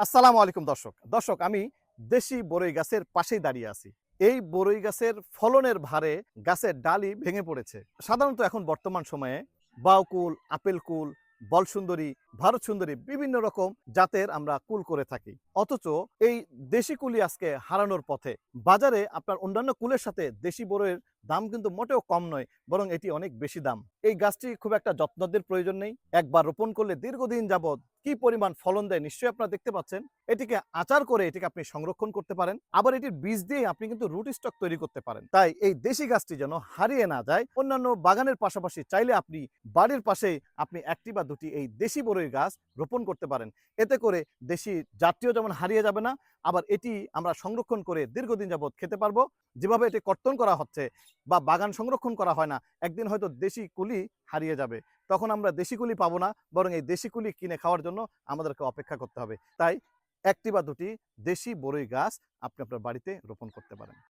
আসসালামু আলাইকুম দর্শক। দর্শক, আমি দেশি বরই গাছের পাশেই দাঁড়িয়ে আছি। এই বরই গাছের ফলনের ভারে গাছের ডালি ভেঙে পড়েছে। সাধারণত এখন বর্তমান সময়ে বাউকুল আপেল কুল বল সুন্দরী ভারত সুন্দরী বিভিন্ন রকম জাতের আমরা কুল করে থাকি। অথচ এই দেশি কুলি আজকে হারানোর পথে। বাজারে আপনার অন্যান্য কুলের সাথে দেশি বরইয়ের দাম কিন্তু মোটেও কম নয়, বরং এটি অনেক বেশি দাম। এই গাছটি খুব একটা যত্নদের প্রয়োজন নেই। একবার রোপণ করলে দীর্ঘদিন যাবৎ কি পরিমাণ ফলন দেয় নিশ্চয়ই আপনারা দেখতে পাচ্ছেন। এটিকে আচার করে এটিকে আপনি সংরক্ষণ করতে পারেন। আবার এটির বীজ দিয়ে আপনি কিন্তু রুট স্টক তৈরি করতে পারেন। তাই এই দেশি গাছটি যেন হারিয়ে না যায়, অন্যান্য বাগানের পাশাপাশি চাইলে আপনি বাড়ির পাশে আপনি একটি বা দুটি এই দেশি বরই গাছ রোপণ করতে পারেন। এতে করে দেশি জাতীয় যেমন হারিয়ে যাবে না, আবার এটি আমরা সংরক্ষণ করে দীর্ঘদিন যাবৎ খেতে পারব। যেভাবে এটি কর্তন করা হচ্ছে বা বাগান সংরক্ষণ করা হয় না, একদিন হয়তো দেশি কুলি হারিয়ে যাবে। তখন আমরা দেশি কুলি পাবো না, বরং এই দেশি কুলি কিনে খাওয়ার জন্য আমাদেরকে অপেক্ষা করতে হবে। তাই একটি বা দুটি দেশি বরই গাছ আপনি আপনার বাড়িতে রোপণ করতে পারেন।